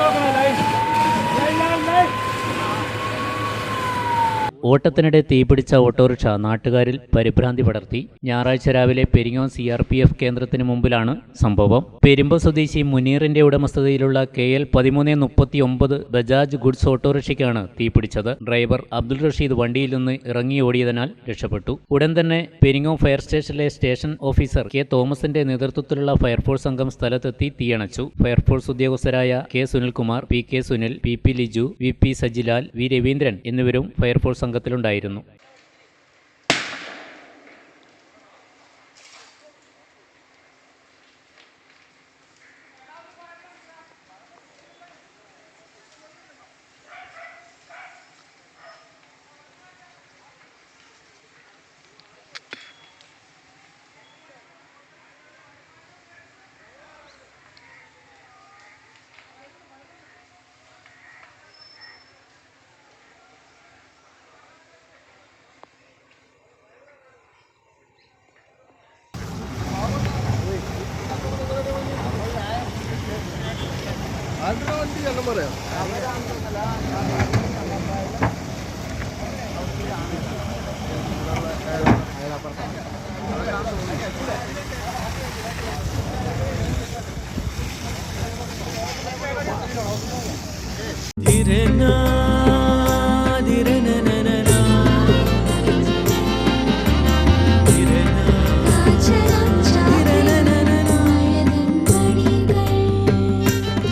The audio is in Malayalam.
നോക്കണം ഓട്ടത്തിനിടെ തീപിടിച്ച ഓട്ടോറിക്ഷ നാട്ടുകാരിൽ പരിഭ്രാന്തി പടർത്തി. ഞായറാഴ്ച രാവിലെ Peringome C R P F കേന്ദ്രത്തിന് മുമ്പിലാണ് സംഭവം. പെരുമ്പ സ്വദേശി മുനീറിന്റെ ഉടമസ്ഥതയിലുള്ള കെ എൽ പതിമൂന്ന് മുപ്പത്തി ഒമ്പത് ബജാജ് ഗുഡ്സ് ഓട്ടോറിക്ഷയ്ക്കാണ് തീപിടിച്ചത്. ഡ്രൈവർ അബ്ദുൾ റഷീദ് വണ്ടിയിൽ നിന്ന് ഇറങ്ങി ഓടിയതിനാൽ രക്ഷപ്പെട്ടു. ഉടൻ തന്നെ പെരിങ്ങോം ഫയർ സ്റ്റേഷനിലെ സ്റ്റേഷൻ ഓഫീസർ കെ തോമസിന്റെ നേതൃത്വത്തിലുള്ള ഫയർഫോഴ്സ് സംഘം സ്ഥലത്തെത്തി തീയണച്ചു. Fire force ഉദ്യോഗസ്ഥരായ K Sunilkumar P K Sunil P P Liju V P Sajilal V Raveendran എന്നിവരും ഫയർഫോഴ്സ് സംഘത്തിലുണ്ടായിരുന്നു ആരുടെ വണ്ടി എണ്ണം പറയാം. ധീരെ